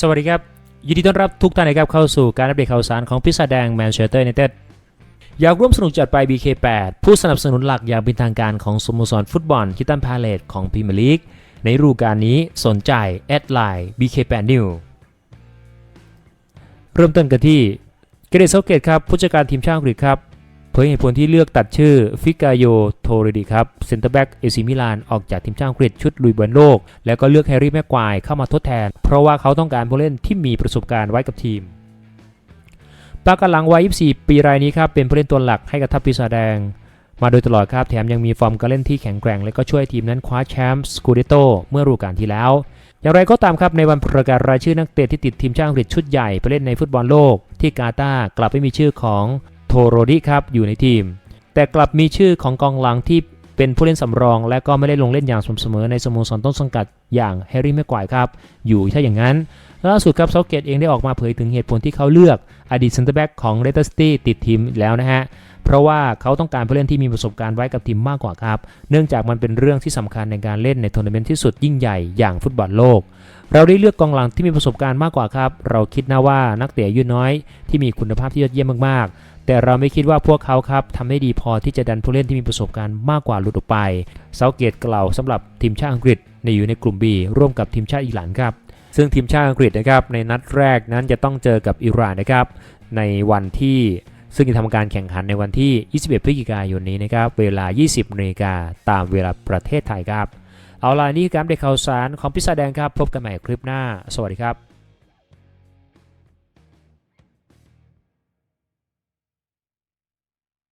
สวัสดีครับ ยินดีต้อนรับทุกท่านนะครับเข้าสู่การอัปเดตข่าวสารของพิซซ่าแดงแมนเชสเตอร์ยูไนเต็ดอยากร่วมสนุกจัดไป BK8 ผู้สนับสนุนหลักอย่างเป็นทางการของสโมสรฟุตบอลคิตันพาเลตของพรีเมียร์ลีกในฤดูกาลนี้สนใจแอดไลน์ BK8 New เริ่มต้นกันที่เกเรตเซาเกตครับผู้จัดการทีมชาติอังกฤษครับ เผยเหตุผลที่เลือกตัดชื่อฟิกาโยโทรดิครับเซนเตอร์แบ็กเอซิมิลานออกจากทีมชาติอังกฤษชุดลุยบอลโลก แล้วก็เลือกแฮร์รี่แม็กควายเข้ามาทดแทน เพราะว่าเขาต้องการผู้เล่นที่มีประสบการณ์ไว้กับทีมปากกาลังวัย 24 ปีรายนี้ครับเป็นผู้เล่นตัวหลักให้กับทัพปีศาจแดง มาโดยตลอดครับแถมยังมีฟอร์มการเล่นที่แข็งแกร่ง และก็ช่วยทีมนั้นคว้าแชมป์สกูเดโตเมื่อฤดูกาลที่แล้วอย่างไรก็ตามครับในวันประกาศรายชื่อนักเตะที่ติดทีมชาติอังกฤษชุดใหญ่ไปเล่นในฟุตบอลโลกที่กาตาร์กลับไม่มีชื่อของ โทโรดิครับอยู่ในทีม แต่กลับมีชื่อของกองหลังที่เป็นผู้เล่นสำรอง และก็ไม่ได้ลงเล่นอย่างสม่ำเสมอในสโมสรต้นสังกัดอย่างแฮร์รี่แม็กควายครับ อยู่ถ้าอย่างนั้น ล่าสุดครับเซาเกตเองได้ออกมาเผยถึงเหตุผลที่เขาเลือกอดีตเซนเตอร์แบ็กของเลสเตอร์ซิตี้ติดทีมแล้วนะฮะ เพราะว่าเขาต้องการผู้เล่นที่มีประสบการณ์ไว้กับทีมมากกว่าครับ เนื่องจากมันเป็นเรื่องที่สำคัญในการเล่นในทัวร์นาเมนต์ที่สุดยิ่งใหญ่อย่างฟุตบอลโลก เราได้เลือกกองหลังที่มีประสบการณ์มากกว่าครับ เราคิดนะว่านักเตะอายุน้อยที่มีคุณภาพที่ยอดเยี่ยมมากๆ แต่เราไม่คิดว่าพวกเขาครับทำได้ดีพอที่จะดันผู้เล่นที่มีประสบการณ์มากกว่าหลุดออกไปเซาเกตกล่าวสำหรับทีมชาติอังกฤษในอยู่ในกลุ่ม B ร่วมกับทีมชาติอิหร่านครับ ซึ่งทีมชาติอังกฤษนะครับในนัดแรกนั้นจะต้องเจอกับอิหร่านนะครับในวันที่ซึ่งจะทำการแข่งขันในวันที่ 21 พฤศจิกายนนี้นะครับเวลา 20นาฬิกาตามเวลาประเทศไทยครับ เอาล่ะนี่คือการอัปเด็กข่าวสารของพิซซ่าแดงครับพบกันใหม่คลิปหน้า สวัสดีครับ